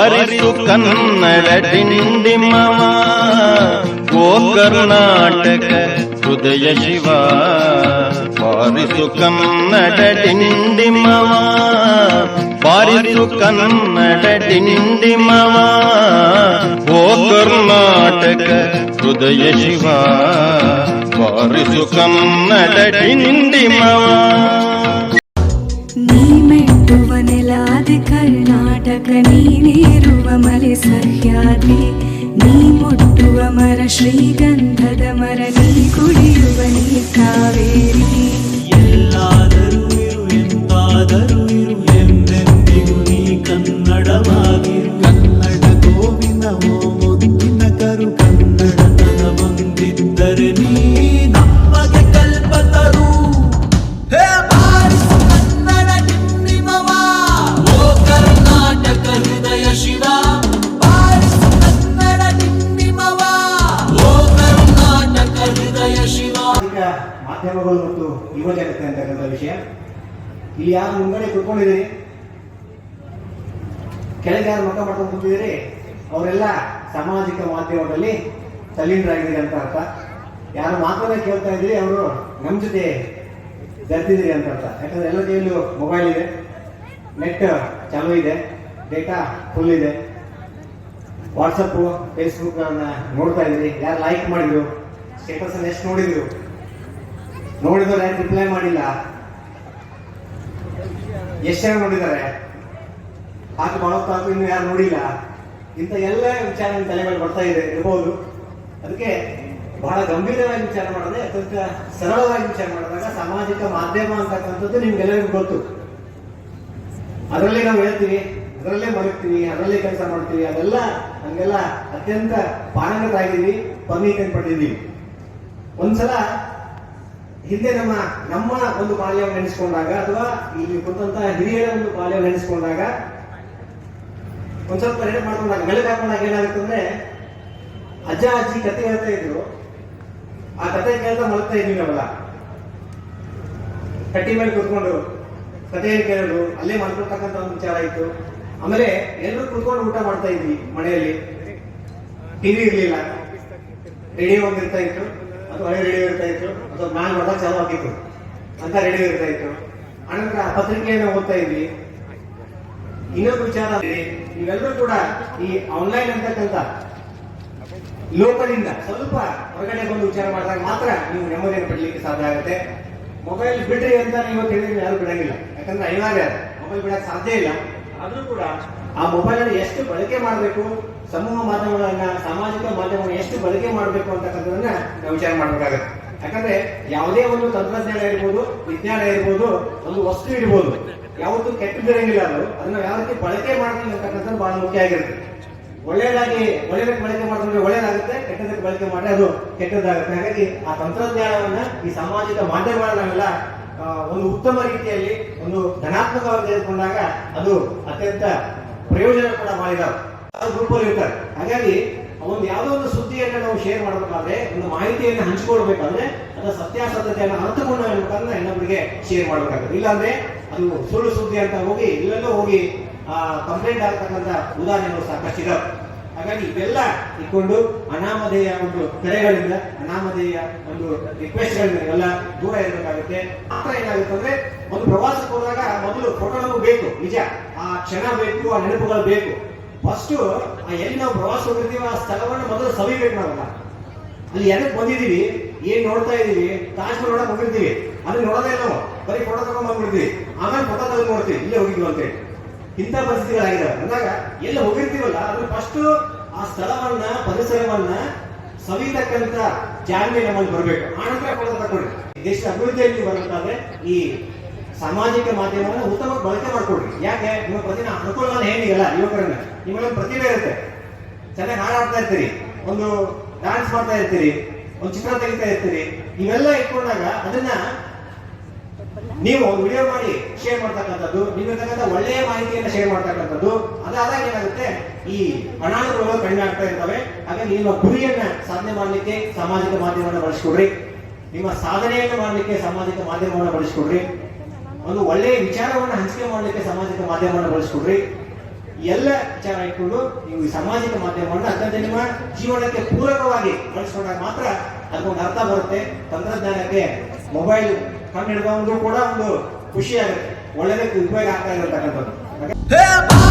ಬಾರಿಸು ಕನ್ನಡ ಡಿಂಡಿಮವ ಓ ಕರ್ನಾಟಕ ಹೃದಯ ಶಿವ ಬಾರಿಸು ಕನ್ನಡ ಡಿಂಡಿಮವ ಬಾರಿಸು ಕನ್ನಡ ಡಿಂಡಿಮವ ಓ ಕರ್ನಾಟಕ ಹೃದಯ ಶಿವ ಬಾರಿಸು ಕನ್ನಡ ಡಿಂಡಿಮವ ನೀ ಕರ್ನಾಟಕ ನೀನೇರುವ ಮಲೆ ಸಹ್ಯಾದ್ರಿ. ನೀ ಮುಟ್ಟುವ ಮರ ಶ್ರೀಗಂಧದ ಮರ ನೀ ಕುಡಿಯುವ ನೀ ಕಾವೇರಿ. ಎಲ್ಲಾದರೂ ಇರು ಎಂತಾದರೂ ಇರು ಎಂದೆಂದಿಗೂ ನೀ ಕನ್ನಡವಾಗಿರು ಕನ್ನಡ ಗೋವಿನ ಓ ಮುದ್ದಿನ ಕರು ಕನ್ನಡತನ ಬಂದಿದ್ದರೆ ನೀ ಮತ್ತು ಯುವ ಜನತೆ ಅಂತಕ್ಕಂಥ ವಿಷಯ. ಇಲ್ಲಿ ಯಾರು ಮುಂಗಡೆ ಕುತ್ಕೊಂಡಿದ್ದೀರಿ? ಕೆಳಗೆ ಯಾರು ಮಕ್ಕ ಮಾಡ್ಕೊಂಡು ಕೂತಿದ್ದೀರಿ? ಅವರೆಲ್ಲ ಸಾಮಾಜಿಕ ಮಾಧ್ಯಮದಲ್ಲಿ ತಲ್ಲೀನರಾಗಿದ್ದೀರಿ ಅಂತ ಅರ್ಥ. ಯಾರು ಮಾತನ್ನ ಕೇಳ್ತಾ ಇದ್ದೀರಿ ಅವರು ನಮ್ಮ ಜೊತೆ ಜರ್ತಿದ್ದೀರಿ ಅಂತ ಅರ್ಥ. ಯಾಕಂದ್ರೆ ಎಲ್ಲ ಕೈಯಲ್ಲೂ ಮೊಬೈಲ್ ಇದೆ. ನೆಟ್ ಚಾಲೂ ಇದೆ. ಡೇಟಾ ಫುಲ್ ಇದೆ. ವಾಟ್ಸಪ್ಪು ಫೇಸ್ಬುಕ್ ನೋಡ್ತಾ ಇದ್ದೀರಿ ಯಾರು ಲೈಕ್ ಮಾಡಿದ್ರು? ಸ್ಟೇಟಸ್ ಎಷ್ಟು ನೋಡಿದ್ರು? ನೋಡಿದವ್ರು ಯಾರು ರಿಪ್ಲೈ ಮಾಡಿಲ್ಲ. ಎಷ್ಟು ಜನ ನೋಡಿದ್ದಾರೆ? ಹಾಕಿ ಮಾಡೋಕ್ಕಾಗೂ ಇನ್ನು ಯಾರು ನೋಡಿಲ್ಲ. ಇಂಥ ಎಲ್ಲ ವಿಚಾರ ನಿಮ್ಮ ತಲೆ ಮೇಲೆ ಬರ್ತಾ ಇದೆ, ಇರ್ಬೋದು. ಅದಕ್ಕೆ ಬಹಳ ಗಂಭೀರವಾಗಿ ವಿಚಾರ ಮಾಡಿದ್ರೆ ಅತ್ಯಂತ ಸರಳವಾಗಿ ವಿಚಾರ ಮಾಡಿದಾಗ ಸಾಮಾಜಿಕ ಮಾಧ್ಯಮ ಅಂತಕ್ಕಂಥದ್ದು ನಿಮ್ಗೆಲ್ಲರಿಗೂ ಗೊತ್ತು. ಅದರಲ್ಲೇ ನಾವು ಹೇಳ್ತೀವಿ, ಅದರಲ್ಲೇ ಮಲಗ್ತೀವಿ, ಅದರಲ್ಲೇ ಕೆಲಸ ಮಾಡ್ತೀವಿ, ಅದೆಲ್ಲ ಹಂಗೆಲ್ಲ ಅತ್ಯಂತ ಪಾರಂಗತರಾಗಿದ್ದೀವಿ ಪರ್ಮಿಷನ್ ಪಡೆದಿದ್ದೀವಿ ಒಂದ್ಸಲ ಹಿಂದೆ ನಮ್ಮ ನಮ್ಮ ಒಂದು ಬಾಲ್ಯವನ್ನು ನೆನೆಸ್ಕೊಂಡಾಗ ಅಥವಾ ಇಲ್ಲಿ ಕುಂತ ಹಿರಿಯರ ಒಂದು ಬಾಲ್ಯವನ್ನು ನೆನೆಸ್ಕೊಂಡಾಗ ಒಂದ್ ಸ್ವಲ್ಪ ನೆನಪು ಮಾಡ್ಕೊಂಡಾಗ ಮೆಲುಕು ಹಾಕೊಂಡಾಗ ಏನಾಗುತ್ತೆ ಅಂದ್ರೆ, ಅಜ್ಜ, ಅಜ್ಜಿ ಕತೆ ಹೇಳ್ತಾ ಇದ್ರು. ಆ ಕತೆ ಕೇಳ್ತಾ ಮಲಗ್ತಾ ಇದ್ವಿ ನಾವಲ್ಲ ಕಟ್ಟಿ ಮೇಲೆ ಕುತ್ಕೊಂಡು ಕತೆ ಕೇಳೋದು, ಅಲ್ಲೇ ಮಲ್ಕೊಳ್ತಕ್ಕಂಥ ಒಂದು ವಿಚಾರ ಇತ್ತು. ಆಮೇಲೆ ಎಲ್ಲರೂ ಕುತ್ಕೊಂಡು ಊಟ ಮಾಡ್ತಾ ಇದ್ವಿ ಮನೆಯಲ್ಲಿ. ಟಿವಿ ಇರ್ಲಿಲ್ಲ. ರೇಡಿಯೋ ಒಂದಿರ್ತಾ ಇತ್ತು. ಅದು ಹಳೆ ರೇಡಿಯೋ ಇರ್ತಾ ಇತ್ತು ಅಥವಾ ನಾನು ನೋಡಕ್ ಚಾಲು ಆಗಿತ್ತು ಅಂತ ರೇಡಿಯೋ ಇರ್ತಾ ಇತ್ತು ಅನಂತರ ಪತ್ರಿಕೆಯನ್ನು ಓದ್ತಾ ಇದ್ವಿ. ಇನ್ನೊಂದು ವಿಚಾರ ನೀವೆಲ್ಲರೂ ಕೂಡ ಈ ಆನ್ಲೈನ್ ಅಂತಕ್ಕಂಥ ಲೋಕದಿಂದ ಸ್ವಲ್ಪ ಹೊರಗಡೆ ಬಂದು ವಿಚಾರ ಮಾಡಿದಾಗ ಮಾತ್ರ ನೀವು ನೆಮ್ಮದಿಯನ್ನು ಪಡಲಿಕ್ಕೆ ಸಾಧ್ಯ ಆಗುತ್ತೆ. ಮೊಬೈಲ್ ಬಿಡ್ರಿ ಅಂತ ನೀವು ತಿಳಿದ್ರೆ ಯಾರು ಬಿಡಂಗಿಲ್ಲ. ಯಾಕಂದ್ರೆ ಅನಿವಾರ್ಯ ಮೊಬೈಲ್ ಬಿಡಕ್ಕೆ ಸಾಧ್ಯ ಇಲ್ಲ. ಆದರೂ ಕೂಡ ಆ ಮೊಬೈಲ್ ಅನ್ನು ಎಷ್ಟು ಬಳಕೆ ಮಾಡಬೇಕು? ಸಮೂಹ ಮಾಧ್ಯಮಗಳನ್ನ, ಸಾಮಾಜಿಕ ಮಾಧ್ಯಮಗಳನ್ನ ಎಷ್ಟು ಬಳಕೆ ಮಾಡಬೇಕು ಅಂತಕ್ಕಂಥದನ್ನ ನಾವು ವಿಚಾರ ಮಾಡಬೇಕಾಗುತ್ತೆ. ಯಾಕಂದ್ರೆ ಯಾವುದೇ ಒಂದು ತಂತ್ರಜ್ಞಾನ ಇರ್ಬೋದು, ವಿಜ್ಞಾನ ಇರ್ಬೋದು, ಒಂದು ವಸ್ತು ಇರ್ಬೋದು, ಯಾವತ್ತು ಕೆಟ್ಟದಿರಂಗಿಲ್ಲ ಅದು. ಅದನ್ನ ಯಾವ ರೀತಿ ಬಳಕೆ ಮಾಡ್ತೀವಿ ಅಂತಕ್ಕಂಥದ್ದು ಬಹಳ ಮುಖ್ಯ ಆಗಿರುತ್ತೆ. ಒಳ್ಳೆಯದಾಗಿ ಒಳ್ಳೆಯದಕ್ಕೆ ಬಳಕೆ ಮಾಡಿದ್ರೆ ಒಳ್ಳೇದಾಗುತ್ತೆ, ಕೆಟ್ಟದಕ್ಕೆ ಬಳಕೆ ಮಾಡಿದ್ರೆ ಅದು ಕೆಟ್ಟದಾಗುತ್ತೆ. ಹಾಗಾಗಿ ಆ ತಂತ್ರಜ್ಞಾನವನ್ನ ಈ ಸಾಮಾಜಿಕ ಮಾಧ್ಯಮಗಳನ್ನೆಲ್ಲ ಒಂದು ಉತ್ತಮ ರೀತಿಯಲ್ಲಿ, ಒಂದು ಧನಾತ್ಮಕವಾಗಿ ತೆಗೆದುಕೊಂಡಾಗ ಅದು ಅತ್ಯಂತ ಪ್ರಯೋಜನ ಕೂಡ ಮಾಡಿದ್ದಾರೆ ಗ್ರೂಪಲ್ಲಿ ಇರ್ತಾರೆ. ಹಾಗಾಗಿ ಒಂದು ಯಾವುದೋ ಒಂದು ಸುದ್ದಿಯನ್ನು ನಾವು ಶೇರ್ ಮಾಡಬೇಕಾದ್ರೆ, ಒಂದು ಮಾಹಿತಿಯನ್ನು ಹಂಚಿಕೊಳ್ಬೇಕಾದ್ರೆ, ಅದರ ಸತ್ಯಾಸತ್ಯತೆಯನ್ನು ಅರ್ಥಪೂರ್ಣ ಹೇಳ್ಬೇಕಂದ್ರೆ ಇನ್ನೊಬ್ಬರಿಗೆ ಶೇರ್ ಮಾಡಬೇಕಾಗುತ್ತೆ. ಇಲ್ಲಾಂದ್ರೆ ಅದು ಸುಳ್ಳು ಸುದ್ದಿ ಅಂತ ಹೋಗಿ, ಇಲ್ಲೆಲ್ಲೋ ಹೋಗಿ ಕಂಪ್ಲೇಂಟ್ ಆಗ್ತಕ್ಕಂಥ ಉದಾಹರಣೆಗಳು ಸಾಕಷ್ಟು ಇದಾವೆ ಹಾಗಾಗಿ ಇವೆಲ್ಲ ಇಟ್ಕೊಂಡು ಅನಾಮಧೇಯ ಒಂದು ಕರೆಗಳಿಂದ, ಅನಾಮಧೇಯ ಒಂದು ರಿಕ್ವೆಸ್ಟ್ಗಳಿಂದ ಎಲ್ಲ ದೂರ ಇರಬೇಕಾಗುತ್ತೆ. ಮಾತ್ರ ಏನಾಗುತ್ತೆ ಅಂದ್ರೆ, ಒಂದು ಪ್ರವಾಸಕ್ಕೆ ಹೋದಾಗ ಮೊದಲು ಫೋಟೋ ನಮಗೆ ಬೇಕು, ನಿಜ. ಆ ಕ್ಷಣ ಬೇಕು, ಆ ನೆನಪುಗಳು ಬೇಕು. ಫಸ್ಟ್ ಎಲ್ಲಿ ನಾವು ಪ್ರವಾಸ ಹೋಗಿರ್ತೀವಿ ಆ ಸ್ಥಳವನ್ನು ಮೊದಲು ಸವಿಬೇಕು ನಾವಲ್ಲ. ಅಲ್ಲಿ ಎದಕ್ಕೆ ಬಂದಿದ್ದೀವಿ, ಏನ್ ನೋಡ್ತಾ ಇದ್ದೀವಿ ತಾಜ್ಮಹಲ್ ನೋಡಕ್ ಹೋಗಿರ್ತೀವಿ. ಅದನ್ನ ನೋಡೋದೇ ನಾವು. ಬರೀ ಫೋಟೋ ತಗೊಂಡ್ ಆಮೇಲೆ ಫೋಟೋ ತೆಗೆದು ನೋಡ್ತೀವಿ. ಇಲ್ಲೇ ಹೋಗಿದ್ವಿ ಅಂತೇಳಿ. ಇಂಥ ಪರಿಸ್ಥಿತಿಗಳಾಗಿದ್ದಾವೆ. ಅಂದಾಗ ಎಲ್ಲ ಹೋಗಿರ್ತೀವಲ್ಲ ಅದ್ರ ಫಸ್ಟ್ ಆ ಸ್ಥಳವನ್ನ, ಪರಿಸರವನ್ನ ಸವಿತಕ್ಕಂತ ಜಾಣ್ಮೆ ನಮ್ಮಲ್ಲಿ ಬರಬೇಕು. ಆನಂತರ ಫೋಟೋ ತಗೊಳ್ಳಿ ದೇಶದ ಅಭಿವೃದ್ಧಿಯಲ್ಲಿ ಬರಬೇಕಾದ್ರೆ ಈ ಸಾಮಾಜಿಕ ಮಾಧ್ಯಮವನ್ನು ಉತ್ತಮ ಬಳಕೆ ಮಾಡ್ಕೊಡ್ರಿ ಯಾಕೆ? ನಿಮ್ಮ ಪ್ರತಿನ ಅನುಕೂಲ ಏನಿಲ್ಲ ಯುವಕರನ್ನ. ನಿಮ್ಮಲ್ಲಿ ಪ್ರತಿಭೆ ಇರುತ್ತೆ. ಚೆನ್ನಾಗಿ ಹಾಡಾಡ್ತಾ ಇರ್ತೀರಿ. ಒಂದು ಡಾನ್ಸ್ ಮಾಡ್ತಾ ಇರ್ತೀರಿ. ಒಂದು ಚಿತ್ರ ತೆಗಿತಾ ಇರ್ತೀರಿ. ಇವೆಲ್ಲ ಇಟ್ಕೊಂಡಾಗ ಅದನ್ನ ನೀವು ವಿಡಿಯೋ ಮಾಡಿ ಶೇರ್ ಮಾಡ್ತಕ್ಕಂಥದ್ದು ನೀವಿರ್ತಕ್ಕಂಥ ಒಳ್ಳೆಯ ಮಾಹಿತಿಯನ್ನು ಶೇರ್ ಮಾಡ್ತಕ್ಕಂಥದ್ದು, ಅದಾದಾಗ ಏನಾಗುತ್ತೆ? ಈ ಅನಾನುಕೂಲಗಳು ಕಡಿಮೆ ಆಗ್ತಾ ಇರ್ತವೆ. ಹಾಗಾಗಿ ನಿಮ್ಮ ಗುರಿಯನ್ನ ಸಾಧನೆ ಮಾಡಲಿಕ್ಕೆ ಸಾಮಾಜಿಕ ಮಾಧ್ಯಮವನ್ನು ಬಳಸ್ಕೊಡ್ರಿ. ನಿಮ್ಮ ಸಾಧನೆಯನ್ನು ಮಾಡಲಿಕ್ಕೆ ಸಾಮಾಜಿಕ ಮಾಧ್ಯಮವನ್ನು ಬಳಸ್ಕೊಡ್ರಿ. ಒಂದು ಒಳ್ಳೆಯ ವಿಚಾರವನ್ನು ಹಂಚಿಕೆ ಮಾಡಲಿಕ್ಕೆ ಸಾಮಾಜಿಕ ಮಾಧ್ಯಮವನ್ನು ಬಳಸ್ಕೊಡ್ರಿ. ಎಲ್ಲ ವಿಚಾರ ಇಟ್ಕೊಂಡು ನೀವು ಈ ಸಾಮಾಜಿಕ ಮಾಧ್ಯಮವನ್ನು ಅತ್ಯಂತ ನಿಮ್ಮ ಜೀವನಕ್ಕೆ ಪೂರಕವಾಗಿ ಬಳಸ್ಕೊಂಡಾಗ ಮಾತ್ರ ಅದಕ್ಕೊಂದು ಅರ್ಥ ಬರುತ್ತೆ. ತಂತ್ರಜ್ಞಾನಕ್ಕೆ, ಮೊಬೈಲ್ ಕಣ್ಣು ಹಿಡಿದವನು ಕೂಡ ಒಂದು ಖುಷಿ ಆಗುತ್ತೆ. ಒಳ್ಳೆದಕ್ಕೆ ಉಪಯೋಗ ಆಗ್ತಾ ಇರತಕ್ಕಂಥದ್ದು